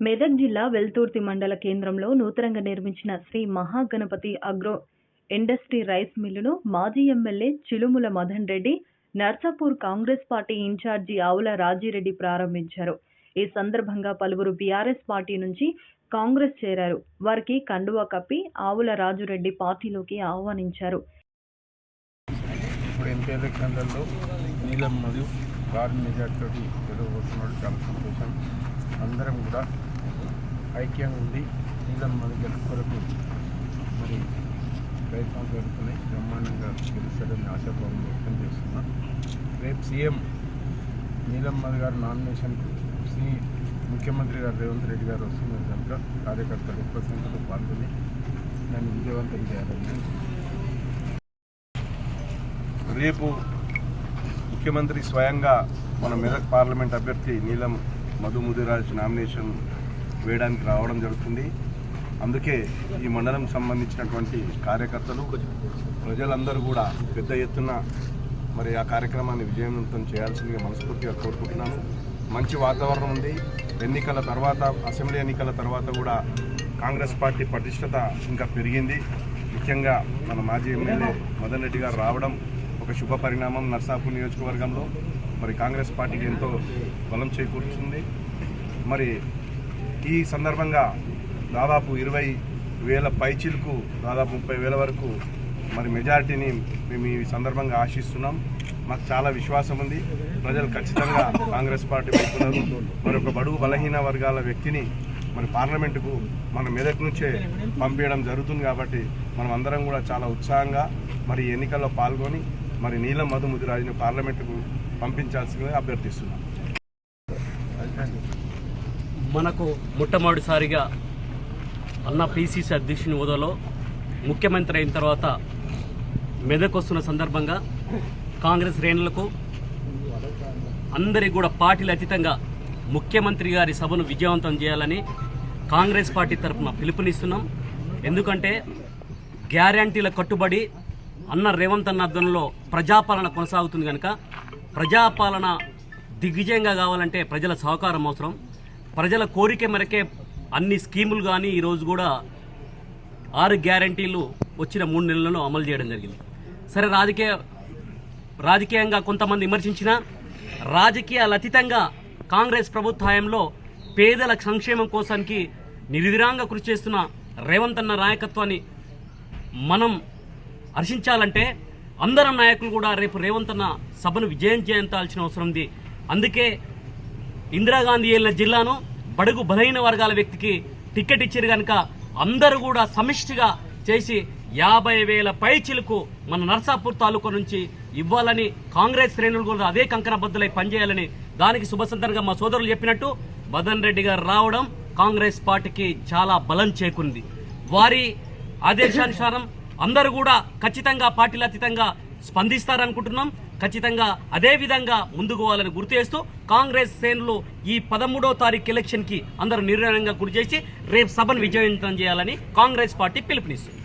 మెదక్ జిల్లా వెల్తుర్తి మండల కేంద్రంలో నూతనంగా నిర్మించిన Shri Mahaganapathi agro industry rice మిల్లును మాజీ MLA Chilumula Madan Reddy Narsapur Congress party incharge Avula Rajireddy ప్రారంభించారు. ఈ సందర్భంగా పలువురు బీఆర్ఎస్ పార్టీ నుంచి కాంగ్రెస్ చేరారు. వారికి కండువా కప్పి ఆవుల రాజురెడ్డి పార్టీలోకి ఆహ్వానించారు. నీలం మరియు భారీ మెజార్టీతో అందరం కూడా ఐక్యంగా ఉంది. నీలం మన గెలుపు కొరకు మరి ప్రయత్నం జరుగుతున్నాయి. బ్రహ్మాండంగా గెలుస్తాడని ఆశాభావం వ్యక్తం చేస్తున్నా. రేపు సీఎం నీలం మధు గారి నామినేషన్కు శ్రీ ముఖ్యమంత్రి గారు రేవంత్ రెడ్డి గారు వస్తున్నారు కనుక కార్యకర్తలు ఎక్కువ సంఖ్యలో పాల్గొని దాన్ని విజయవంతం చేయాలని రేపు ముఖ్యమంత్రి స్వయంగా మన మెదక్ పార్లమెంట్ అభ్యర్థి నీలం మధు ముదిరాజ్ నామినేషన్ వేయడానికి రావడం జరుగుతుంది. అందుకే ఈ మండలం సంబంధించినటువంటి కార్యకర్తలు ప్రజలందరూ కూడా పెద్ద ఎత్తున మరి ఆ కార్యక్రమాన్ని విజయవంతం చేయాల్సిందిగా మనస్ఫూర్తిగా కోరుకుంటున్నాను. మంచి వాతావరణం ఉంది. ఎన్నికల తర్వాత అసెంబ్లీ ఎన్నికల తర్వాత కూడా కాంగ్రెస్ పార్టీ పటిష్టత ఇంకా పెరిగింది. ముఖ్యంగా మన మాజీ ఎమ్మెల్యే మదన్ రెడ్డి గారు రావడం ఒక శుభ పరిణామం నర్సాపూర్ నియోజకవర్గంలో. మరి కాంగ్రెస్ పార్టీకి ఎంతో బలం చేకూర్చుంది మరి ఈ సందర్భంగా దాదాపు ఇరవై వేల పైచిలకు దాదాపు ముప్పై వేల వరకు మరి మెజారిటీని మేము ఈ సందర్భంగా ఆశిస్తున్నాం. మాకు చాలా విశ్వాసం ఉంది. ప్రజలు ఖచ్చితంగా కాంగ్రెస్ పార్టీ వైపున్నారు మరి ఒక బడుగు బలహీన వర్గాల వ్యక్తిని మరి పార్లమెంటుకు మన మెదక్ నుంచే పంపించడం జరుగుతుంది కాబట్టి మనం అందరం కూడా చాలా ఉత్సాహంగా మరి ఎన్నికల్లో పాల్గొని మరి నీలం మధు ముదిరాజుని పార్లమెంటుకు పంపించాల్సిందిగా అభ్యర్థిస్తున్నాం. మనకు మొట్టమొదటిసారిగా అన్న పిసిసి అధ్యక్షుని హోదాలో ముఖ్యమంత్రి అయిన తర్వాత మెదక్ వస్తున్న సందర్భంగా కాంగ్రెస్ శ్రేణులకు అందరి కూడా పార్టీలు అతీతంగా ముఖ్యమంత్రి గారి సభను విజయవంతం చేయాలని కాంగ్రెస్ పార్టీ తరఫున పిలుపునిస్తున్నాం. ఎందుకంటే గ్యారంటీల కట్టుబడి అన్న రేవంత్ అన్న ప్రజాపాలన కొనసాగుతుంది కనుక ప్రజాపాలన దిగ్విజయంగా కావాలంటే ప్రజల సహకారం అవసరం. ప్రజల కోరిక మేరకే అన్ని స్కీములు కానీ ఈరోజు కూడా ఆరు గ్యారంటీలు వచ్చిన మూడు నెలలను అమలు చేయడం జరిగింది. సరే రాజకీయ రాజకీయంగా కొంతమంది విమర్శించిన రాజకీయాలు అతీతంగా కాంగ్రెస్ ప్రభుత్వ హయాంలో పేదల సంక్షేమం కోసానికి నిర్విరాంగా కృషి చేస్తున్న రేవంత్ అన్న నాయకత్వాన్ని మనం హర్షించాలంటే అందరం నాయకులు కూడా రేపు రేవంత్ అన్న సభను విజయం చేయించాల్సిన అవసరం ఉంది. అందుకే ఇందిరాగాంధీ వెళ్ళిన జిల్లాను బడుగు బలహీన వర్గాల వ్యక్తికి టికెట్ ఇచ్చారు కనుక అందరూ కూడా సమిష్టిగా చేసి యాభై వేల పైచిలకు మన నర్సాపూర్ తాలూకా నుంచి ఇవ్వాలని కాంగ్రెస్ శ్రేణులు కూడా అదే కంకణబద్దులై పనిచేయాలని దానికి శుభసంతరంగా మా సోదరులు చెప్పినట్టు మదన్ రెడ్డి గారు రావడం కాంగ్రెస్ పార్టీకి చాలా బలం చేకుంది వారి ఆదేశానుసారం అందరూ కూడా ఖచ్చితంగా పార్టీలు అతీతంగా స్పందిస్తారనుకుంటున్నాం. ఖచ్చితంగా అదే విధంగా ముందుకు పోవాలని గుర్తు చేస్తూ కాంగ్రెస్ శ్రేణులు ఈ పదమూడో తారీఖు ఎలక్షన్కి అందరూ నిర్ణయంగా గురి చేసి రేపు సభను విజయవంతం చేయాలని కాంగ్రెస్ పార్టీ పిలుపునిస్తుంది.